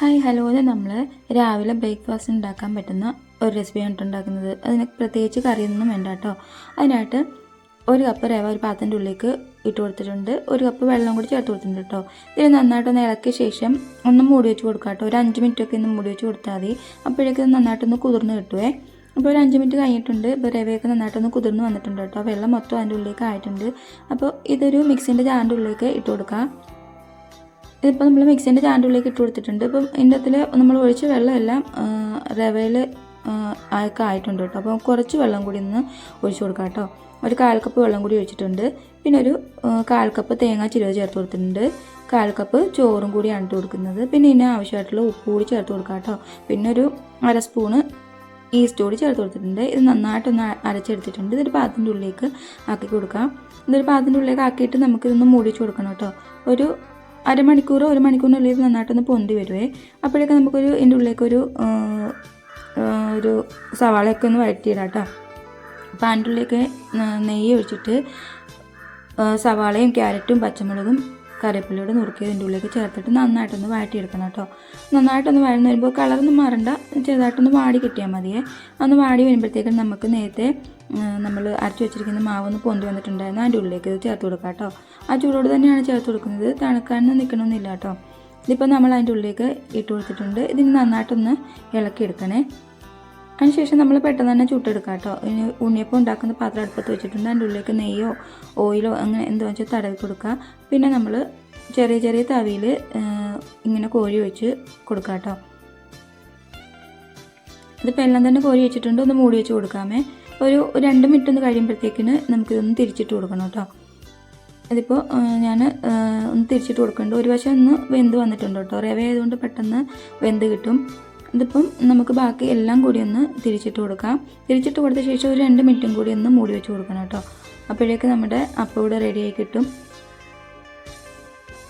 Hi hello. നമ്മൾ രാവിലെ breakfast ഉണ്ടാക്കാൻ പറ്റുന്ന ഒരു റെസിപ്പി ആണ് ഉണ്ടാക്കുന്നത്. അതിന് പ്രത്യേകിച്ച് കറിയൊന്നും വേണ്ട കേട്ടോ അതിനായിട്ട് ഒരു കപ്പ് രവ ഒരു പാത്രത്തിന്റെ ഉള്ളിലേക്ക് ഇട്ട് കൊടുത്തിട്ടുണ്ട്. ഒരു കപ്പ് വെള്ളം കൂടി ചേർത്ത് കൊടുത്തിട്ടുണ്ട് കേട്ടോ ഇത് നന്നായിട്ടൊന്ന് ഇളക്കിയ ശേഷം ഒന്ന് മൂടി വെച്ച് കൊടുക്കാം കേട്ടോ ഒരു അഞ്ച് മിനിറ്റ് ഒക്കെ ഒന്ന് മൂടി വെച്ച് കൊടുത്താൽ മതി. അപ്പോഴേക്കും നന്നായിട്ടൊന്ന് കുതിർന്ന് കിട്ടുവേ. അപ്പോൾ ഒരു അഞ്ച് മിനിറ്റ് കഴിഞ്ഞിട്ടുണ്ട്. ഇപ്പോൾ രവയൊക്കെ നന്നായിട്ടൊന്ന് കുതിർന്ന് വന്നിട്ടുണ്ട് കേട്ടോ വെള്ളം മൊത്തം അതിന്റെ ഉള്ളിലേക്ക് ആയിട്ടുണ്ട്. അപ്പോൾ ഇതൊരു മിക്സിന്റെ ജാറിന്റെ ഉള്ളിലേക്ക് ഇട്ട് കൊടുക്കാം. ഇതിപ്പോൾ നമ്മൾ മിക്സിന്റെ ചാന്റെ ഉള്ളിലേക്ക് ഇട്ട് കൊടുത്തിട്ടുണ്ട്. ഇപ്പം ഇതിന്റെ അകത്തിൽ നമ്മൾ ഒഴിച്ച വെള്ളമെല്ലാം റവയിൽ ഒക്കെ ആയിട്ടുണ്ട് കേട്ടോ. അപ്പോൾ കുറച്ച് വെള്ളം കൂടി ഒന്ന് ഒഴിച്ചു കൊടുക്കാം കേട്ടോ. ഒരു കാൽ കപ്പ് വെള്ളം കൂടി ഒഴിച്ചിട്ടുണ്ട്. പിന്നെ ഒരു കാൽ കപ്പ് തേങ്ങ ചിരവ് ചേർത്ത് കൊടുത്തിട്ടുണ്ട്. കാൽ കപ്പ് ചോറും കൂടിയാണ് ഇട്ട് കൊടുക്കുന്നത്. പിന്നെ ഇതിന് ആവശ്യമായിട്ടുള്ള ഉപ്പ് കൂടി ചേർത്ത് കൊടുക്കാം കേട്ടോ. പിന്നെ ഒരു അര സ്പൂണ് ഈസ്റ്റ് കൂടി ചേർത്ത് കൊടുത്തിട്ടുണ്ട്. ഇത് നന്നായിട്ടൊന്ന് അരച്ചെടുത്തിട്ടുണ്ട്. ഇതൊരു പാത്രത്തിന്റെ ഉള്ളിലേക്ക് ആക്കി കൊടുക്കാം. ഇതൊരു പാത്രത്തിന്റെ ഉള്ളിലേക്ക് ആക്കിയിട്ട് നമുക്കിതൊന്ന് മൂടിച്ച് കൊടുക്കണം കേട്ടോ. ഒരു അരമണിക്കൂറോ ഒരു മണിക്കൂറിനുള്ളിൽ ഇത് നന്നായിട്ടൊന്ന് പൊന്തി വരുവേ. അപ്പോഴേക്കും നമുക്കൊരു ഇതിന്റെ ഉള്ളിലേക്കൊരു ഒരു സവാളയൊക്കെ ഒന്ന് വഴറ്റിയിടാം കേട്ടോ. അപ്പോൾ അതിന്റെ ഉള്ളിലേക്ക് നെയ്യ് ഒഴിച്ചിട്ട് സവാളയും ക്യാരറ്റും പച്ചമുളകും കറിവേപ്പിലയോട് നുറുക്കിയതിന്റെ ഉള്ളിലേക്ക് ചേർത്തിട്ട് നന്നായിട്ടൊന്ന് വഴറ്റിയെടുക്കണം കേട്ടോ. നന്നായിട്ടൊന്ന് വഴന്ന് വരുമ്പോൾ കളറൊന്നും മാറണ്ട. ചെറുതായിട്ടൊന്ന് വാടി കിട്ടിയാൽ മതിയേ. ഒന്ന് വാടി വരുമ്പോഴത്തേക്കും നമുക്ക് നേരത്തെ നമ്മൾ അരച്ചു വെച്ചിരിക്കുന്ന മാവ് ഒന്ന് പൊന്തി വന്നിട്ടുണ്ടായിരുന്നു. അതിന്റെ ഉള്ളിലേക്ക് ഇത് ചേർത്ത് കൊടുക്കാം കേട്ടോ. ആ ചൂടോട് തന്നെയാണ് ചേർത്ത് കൊടുക്കുന്നത്. തണുക്കാനൊന്നും നിൽക്കണമെന്നില്ല കേട്ടോ. ഇതിപ്പോൾ നമ്മൾ അതിന്റെ ഉള്ളിലേക്ക് ഇട്ട് കൊടുത്തിട്ടുണ്ട്. ഇതിന് നന്നായിട്ടൊന്ന് ഇളക്കിയെടുക്കണേ. അതിനുശേഷം നമ്മൾ പെട്ടെന്ന് തന്നെ ചുട്ടെടുക്കാം കേട്ടോ. ഇനി ഉണ്ണിയപ്പം ഉണ്ടാക്കുന്ന പാത്രം അടുപ്പത്ത് വെച്ചിട്ടുണ്ട്. അതിന്റെ ഉള്ളിലേക്ക് നെയ്യോ ഓയിലോ അങ്ങനെ എന്തോ വെച്ചാൽ തടവി കൊടുക്കുക പിന്നെ നമ്മൾ ചെറിയ ചെറിയ തവിയിൽ ഇങ്ങനെ കോരി വെച്ച് കൊടുക്കാം കേട്ടോ. ഇതിപ്പോൾ എല്ലാം തന്നെ കോരി വെച്ചിട്ടുണ്ട്. ഒന്ന് മൂടി വെച്ച് കൊടുക്കാമേ. ഒരു രണ്ട് മിനിറ്റ് ഒന്ന് കഴിയുമ്പോഴത്തേക്കിന് നമുക്കിതൊന്ന് തിരിച്ചിട്ട് കൊടുക്കണം കേട്ടോ. ഇതിപ്പോൾ ഞാൻ ഒന്ന് തിരിച്ചിട്ട് കൊടുക്കുന്നുണ്ട്. ഒരു വശം ഒന്ന് വെന്ത് വന്നിട്ടുണ്ട് കേട്ടോ. റവ ആയതുകൊണ്ട് പെട്ടെന്ന് വെന്ത് കിട്ടും. ഇതിപ്പം നമുക്ക് ബാക്കി എല്ലാം കൂടി ഒന്ന് തിരിച്ചിട്ട് കൊടുക്കാം. തിരിച്ചിട്ട് കൊടുത്ത ശേഷം ഒരു രണ്ട് മിനിറ്റും കൂടി ഒന്ന് മൂടി വെച്ച് കൊടുക്കണം കേട്ടോ. അപ്പോഴേക്ക് നമ്മുടെ അപ്പം ഇവിടെ റെഡിയായി കിട്ടും.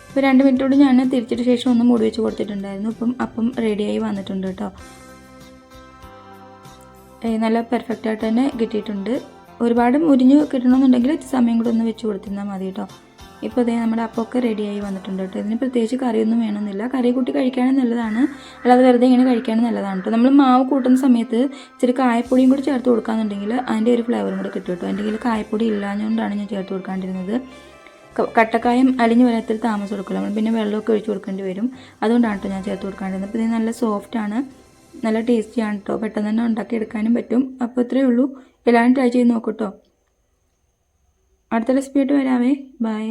ഇപ്പോൾ രണ്ട് കൂടി ഞാൻ തിരിച്ചിട്ട് ശേഷം ഒന്ന് മൂടി വെച്ച് കൊടുത്തിട്ടുണ്ടായിരുന്നു. ഇപ്പം അപ്പം റെഡിയായി വന്നിട്ടുണ്ട് കേട്ടോ. നല്ല പെർഫെക്റ്റ് ആയിട്ട് തന്നെ കിട്ടിയിട്ടുണ്ട്. ഒരുപാട് മുരിഞ്ഞ് കിട്ടണമെന്നുണ്ടെങ്കിൽ സമയം കൂടെ ഒന്ന് വെച്ച് കൊടുത്തിരുന്നാൽ മതി കേട്ടോ. ഇപ്പോൾ ഇതേ നമ്മുടെ അപ്പമൊക്കെ റെഡിയായി വന്നിട്ടുണ്ട് കേട്ടോ. ഇതിന് പ്രത്യേകിച്ച് കറിയൊന്നും വേണമെന്നില്ല. കറി കൂട്ടി കഴിക്കാനും നല്ലതാണ്. അല്ലാതെ വെറുതെ ഇങ്ങനെ കഴിക്കാനും നല്ലതാണ് കേട്ടോ. നമ്മൾ മാവ് കൂട്ടുന്ന സമയത്ത് ഇച്ചിരി കായപ്പൊടിയും കൂടി ചേർത്ത് കൊടുക്കാന്നുണ്ടെങ്കിൽ അതിന്റെ ഒരു ഫ്ലേവറും കൂടി കിട്ടും കേട്ടോ. എന്റെ കയ്യിൽ കായപ്പൊടി ഇല്ലാഞ്ഞുകൊണ്ടാണ് ഞാൻ ചേർത്ത് കൊടുക്കാണ്ടിരുന്നത്. കട്ടക്കായം അലിഞ്ഞു വരാത്തിൽ താമസം കൊടുക്കില്ല നമ്മൾ പിന്നെ വെള്ളമൊക്കെ ഒഴിച്ച് കൊടുക്കേണ്ടി വരും. അതുകൊണ്ടാണ് കേട്ടോ ഞാൻ ചേർത്ത് കൊടുക്കാണ്ടിരുന്നത്. അപ്പോൾ ഇത് നല്ല സോഫ്റ്റാണ് നല്ല ടേസ്റ്റിയാണ് കേട്ടോ. പെട്ടെന്ന് തന്നെ ഉണ്ടാക്കി എടുക്കാനും പറ്റും. അപ്പോൾ ഇത്രയേ ഉള്ളൂ. എല്ലാവരും ട്രൈ ചെയ്ത് നോക്കൂ കേട്ടോ. അടുത്ത റെസിപ്പി ആയിട്ട് വരാവേ. ബൈ